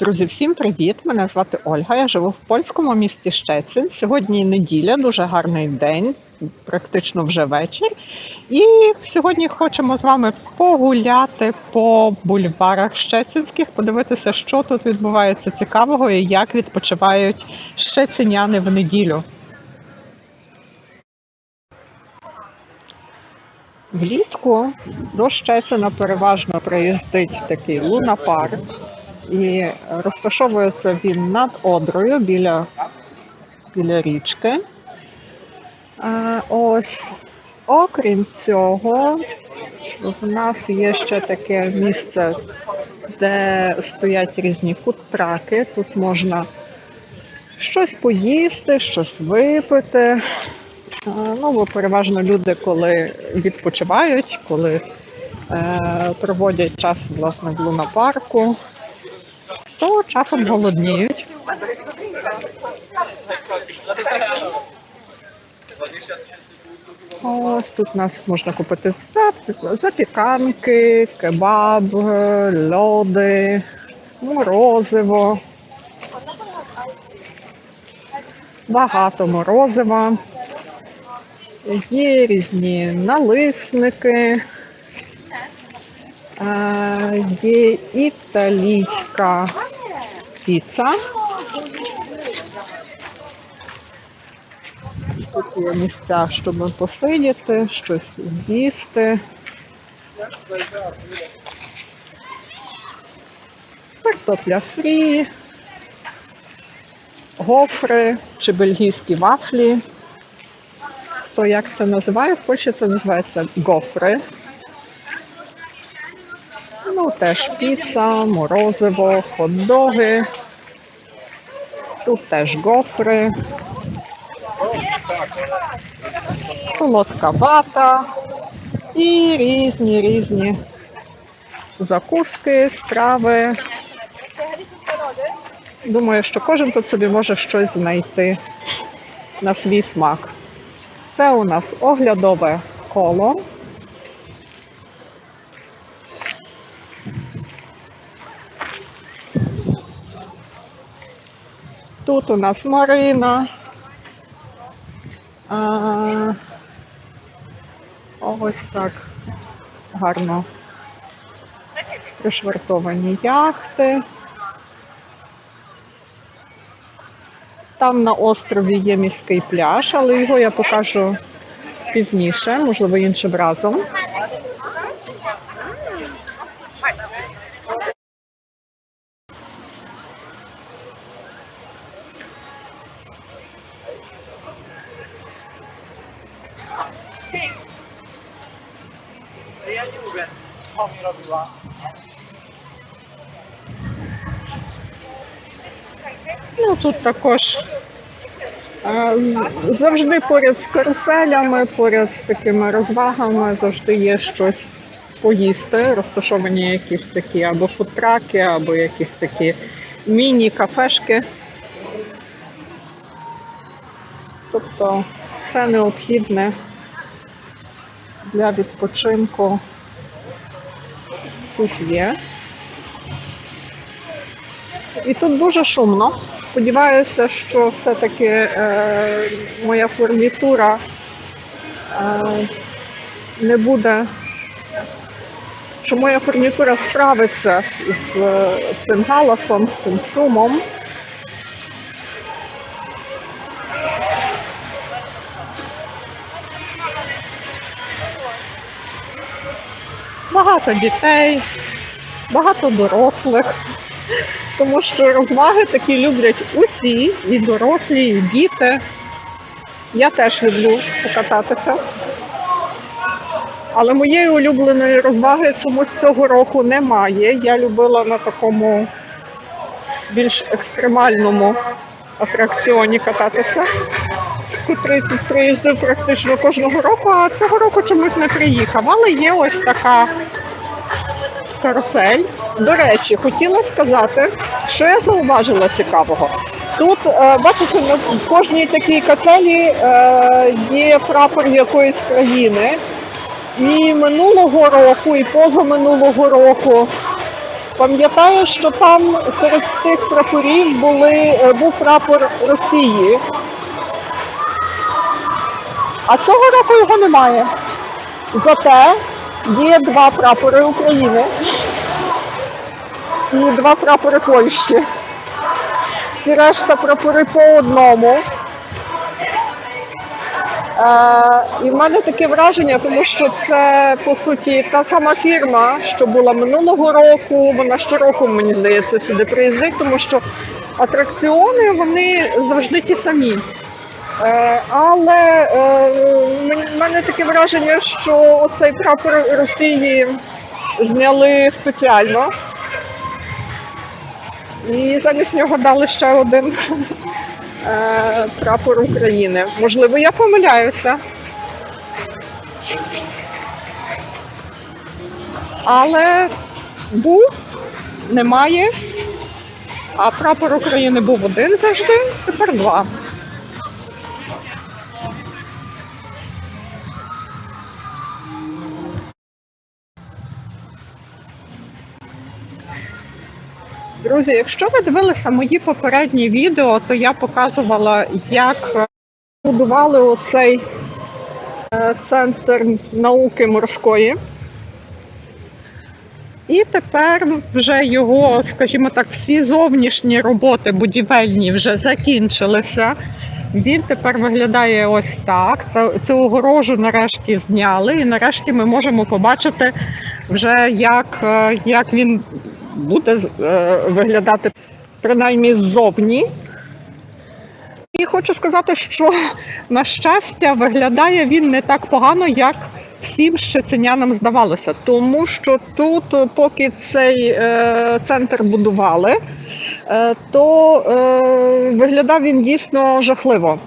Друзі, всім привіт! Мене звати Ольга. Я живу в польському місті Щецин. Сьогодні неділя, дуже гарний день, практично вже вечір. І сьогодні хочемо з вами погуляти по бульварах щецинських, подивитися, що тут відбувається цікавого і як відпочивають щециняни в неділю. Влітку до Щецина переважно приїздить такий лунапарк. І розташовується він над Одрою біля, біля річки. Ось, окрім цього, в нас є ще таке місце, де стоять різні фудтраки. Тут можна щось поїсти, щось випити. Ну, бо переважно люди, коли відпочивають, коли е, проводять час власне в лунапарку, то часом голодніють. Ось тут нас можна купити запіканки, кебаб, льоди, морозиво. Багато морозива. Є різні налисники. Є італійська піца. Тут є місця, щоб посидіти, щось з'їсти. Картопля фрі, гофри чи бельгійські вафлі. Хто як це називає? В Польщі це називається гофри. Ну, теж піца, морозиво, хот-доги. Тут теж гофри. Солодка вата і різні різні закуски, страви. Думаю, що кожен тут собі може щось знайти на свій смак. Це у нас оглядове коло. Тут у нас Марина. А, ось так гарно пришвартовані яхти. Там на острові є міський пляж, але його я покажу пізніше, можливо, іншим разом. Mi robiła. Ну, тут також е, завжди поряд з каруселями, поряд з такими розвагами завжди є щось поїсти. Розташовані якісь такі або фудтраки, або якісь такі міні-кафешки. Тобто все необхідне для відпочинку тут є. І тут дуже шумно. Сподіваюся, що все-таки е, моя фурнітура е, не буде, що моя фурнітура справиться з з цим галасом, з цим шумом. Багато дітей, багато дорослих. Тому що розваги такі люблять усі, і дорослі, і діти. Я теж люблю покататися. Але моєї улюбленої розваги чомусь цього року немає. Я любила на такому більш екстремальному атракціоні кататися, тут приїздив практично кожного року, а цього року чомусь не приїхав. Але є ось така карусель. До речі, хотіла сказати, що я зауважила цікавого. Тут, е, бачите, на кожній такій качелі е, є прапор якоїсь країни. І минулого року, і позаминулого року Пам'ятаю, що там серед тих прапорів були, е, був прапор Росії. А цього року його немає. Зате є два прапори України і два прапори Польщі. Всі решта прапори по одному. Е, і в мене таке враження, тому що це по суті та сама фірма, що була минулого року. Вона щороку, мені здається, сюди приїздить, тому що атракціони вони завжди ті самі. Е, але е, в мене таке враження, що оцей прапор Росії зняли спеціально. І замість нього дали ще один е, прапор України. Можливо, я помиляюся. Але був, немає. А прапор України був один завжди, тепер два. Друзі, якщо ви дивилися мої попередні відео, то я показувала, як будували оцей е, центр науки морської. І тепер вже його, скажімо так, всі зовнішні роботи будівельні вже закінчилися. Він тепер виглядає ось так. Цю огорожу нарешті зняли, і нарешті ми можемо побачити вже, як, е, як він буде е, виглядати принаймні ззовні. І хочу сказати, що на щастя виглядає він не так погано, як всім щеценянам здавалося. Тому що тут, е, поки цей е, центр будували, е, то е, виглядав він дійсно жахливо.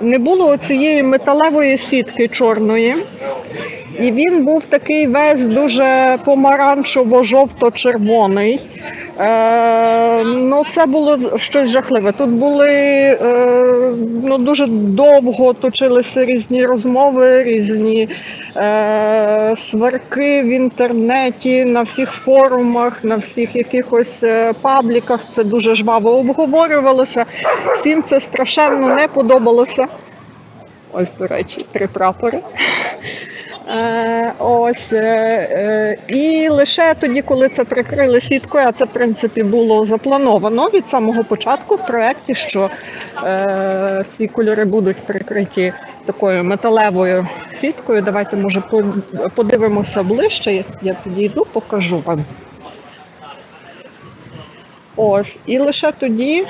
Не було цієї металевої сітки чорної. І він був такий весь дуже помаранчево-жовто-червоний. Е, ну, це було щось жахливе. Тут були е, ну, дуже довго точилися різні розмови, різні е, сварки в інтернеті, на всіх форумах, на всіх якихось е, пабліках. Це дуже жваво обговорювалося. Всім це страшенно не подобалося. Ось, до речі, три прапори. Е, ось, е, е, і лише тоді, коли це прикрили сіткою, а це в принципі було заплановано від самого початку в проєкті, що ці кольори будуть прикриті такою металевою сіткою. Давайте, може, подивимося ближче. Я підійду, покажу вам. Ось, і лише тоді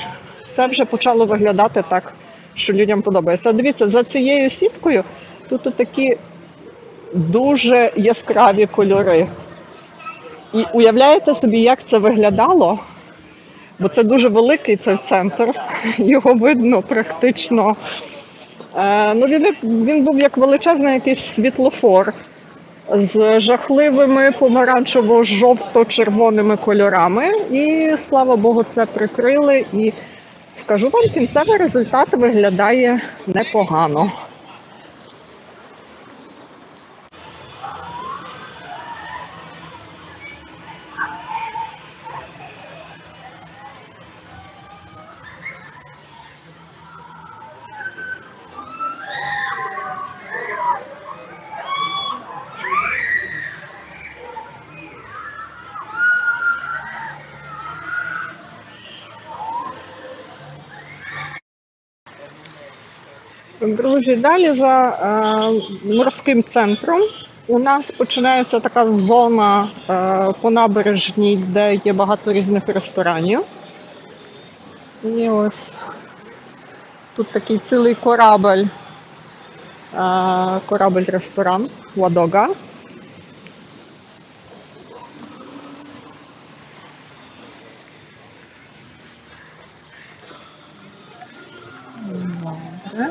це вже почало виглядати так, що людям подобається. Дивіться, за цією сіткою тут такі дуже яскраві кольори. І уявляєте собі, як це виглядало? Бо це дуже великий цей центр, його видно практично. Е, ну, він, він був як величезний якийсь світлофор з жахливими помаранчево-жовто-червоними кольорами. І слава Богу, це прикрили. І скажу вам, кінцевий результат виглядає непогано. Друзі, далі за е, морським центром у нас починається така зона е, по набережній, де є багато різних ресторанів. І ось тут такий цілий корабель, е, корабель-ресторан Ладога. Добре.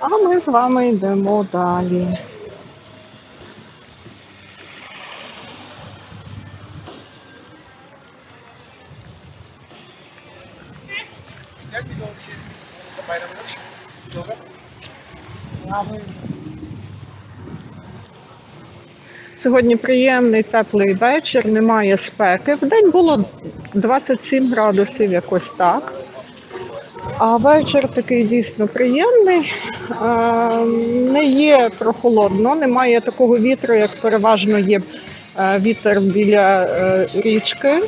А ми з вами йдемо далі. Сьогодні приємний теплий вечір, немає спеки. В день було 27 градусів, якось так. А вечір такий дійсно приємний. Е, Не є прохолодно, немає такого вітру, як переважно є е, вітер біля е, річки.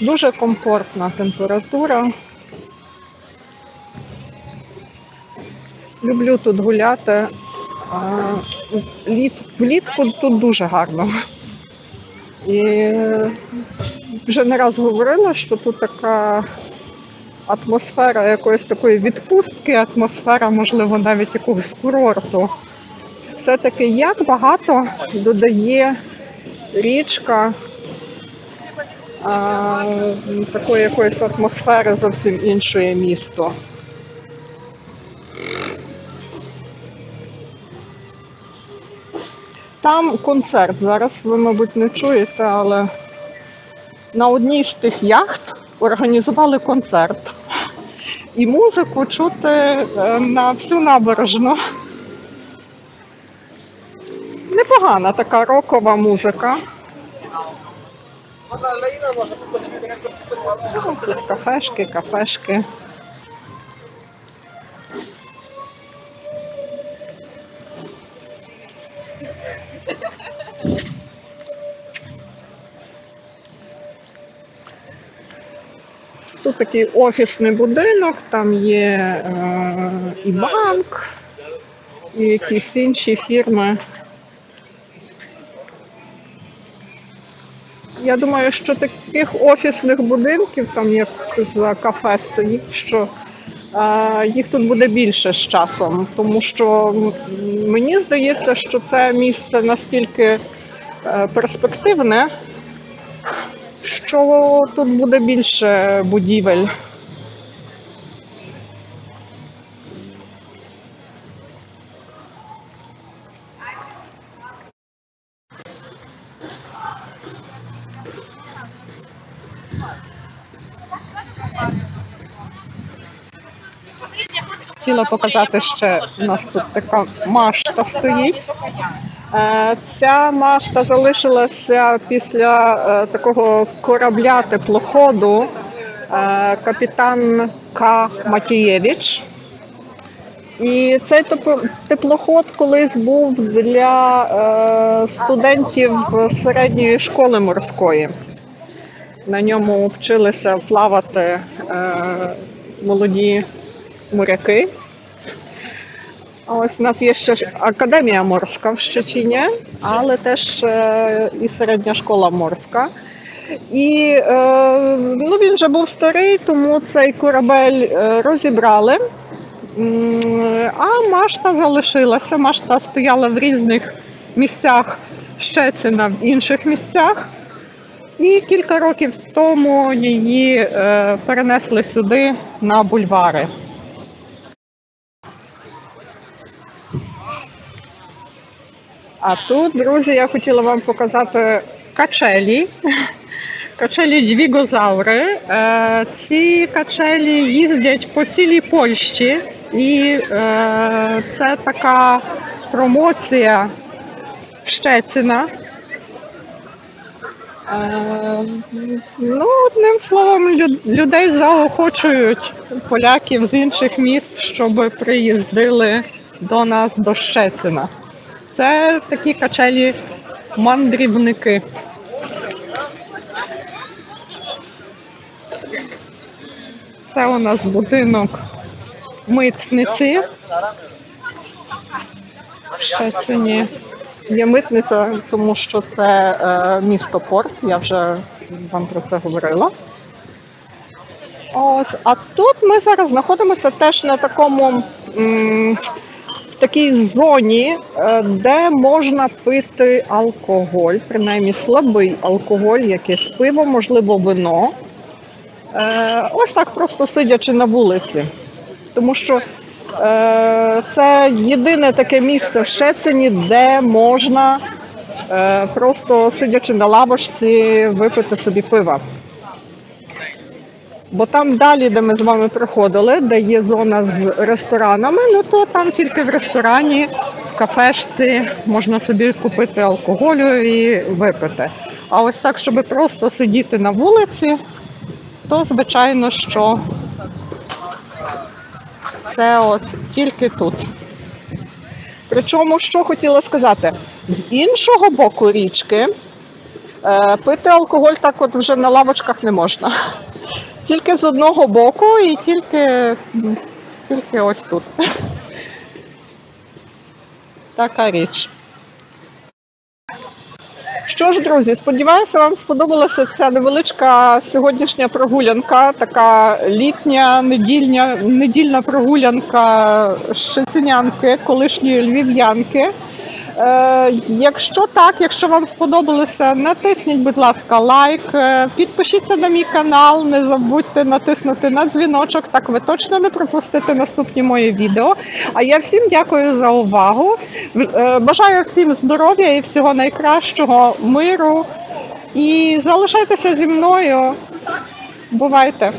Дуже комфортна температура. Люблю тут гуляти. Влітку тут дуже гарно. І е, вже не раз говорила, що тут така атмосфера якоїсь такої відпустки, атмосфера, можливо, навіть якогось курорту. Все-таки як багато додає річка а, такої якоїсь атмосфери зовсім іншої місто. Там концерт. Зараз ви, мабуть, не чуєте, але на одній з тих яхт організували концерт. І музику чути е, на всю набережну. Непогана така рокова музика. Тут кафешки, кафешки. Тут такий офісний будинок, там є е, і банк, і якісь інші фірми. Я думаю, що таких офісних будинків, там як за кафе стоїть, що е, їх тут буде більше з часом, тому що мені здається, що це місце настільки е, перспективне, що тут буде більше будівель. Хотіла показати ще у нас тут така машта стоїть. Е, Ця машта залишилася після е, такого корабля теплоходу е, капітан К. Матієвич. І цей теплоход колись був для студентів середньої школи морської. На ньому вчилися плавати молоді моряки. Ось у нас є ще академія морська в Щечині, але теж е, і середня школа морська. І е, ну, він вже був старий, тому цей корабель е, розібрали. А машта залишилася. Машта стояла в різних місцях Щецина, в інших місцях. І кілька років тому її перенесли сюди на бульвари. А тут, друзі, я хотіла вам показати качелі. Качелі джвігозаври. Е, Ці качелі їздять по цілій Польщі, і е, це така промоція Щецина. Е, Ну, одним словом, людей заохочують поляків з інших міст, щоб приїздили до нас до Щецина. Це такі качелі мандрівники. Це у нас будинок митниці. В Щецині є митниця, тому що це е, місто Порт. Я вже вам про це говорила. Ось, а тут ми зараз знаходимося теж на такому м, такій зоні, е, де можна пити алкоголь, принаймні слабий алкоголь, якесь пиво, можливо, вино. Е, Ось так просто сидячи на вулиці. Тому що е, це єдине таке місце в Щецині, де можна просто сидячи на лавочці випити собі пива. Бо там далі, де ми з вами приходили, де є зона з ресторанами, ну то там тільки в ресторані, в кафешці можна собі купити алкоголю і випити. А ось так, щоб просто сидіти на вулиці, то звичайно, що це ось тільки тут. Причому, що хотіла сказати, з іншого боку річки е, пити алкоголь так от вже на лавочках не можна. Тільки з одного боку і тільки, тільки ось тут. Така річ. Що ж, друзі, сподіваюся, вам сподобалася ця невеличка сьогоднішня прогулянка, така літня недільня, недільна прогулянка щецинянки, колишньої львів'янки. Е, якщо так, якщо вам сподобалося, натисніть, будь ласка, лайк, е, підпишіться на мій канал, не забудьте натиснути на дзвіночок, так ви точно не пропустите наступні мої відео. А я всім дякую за увагу. Е, Бажаю всім здоров'я і всього найкращого, миру. І залишайтеся зі мною. Бувайте!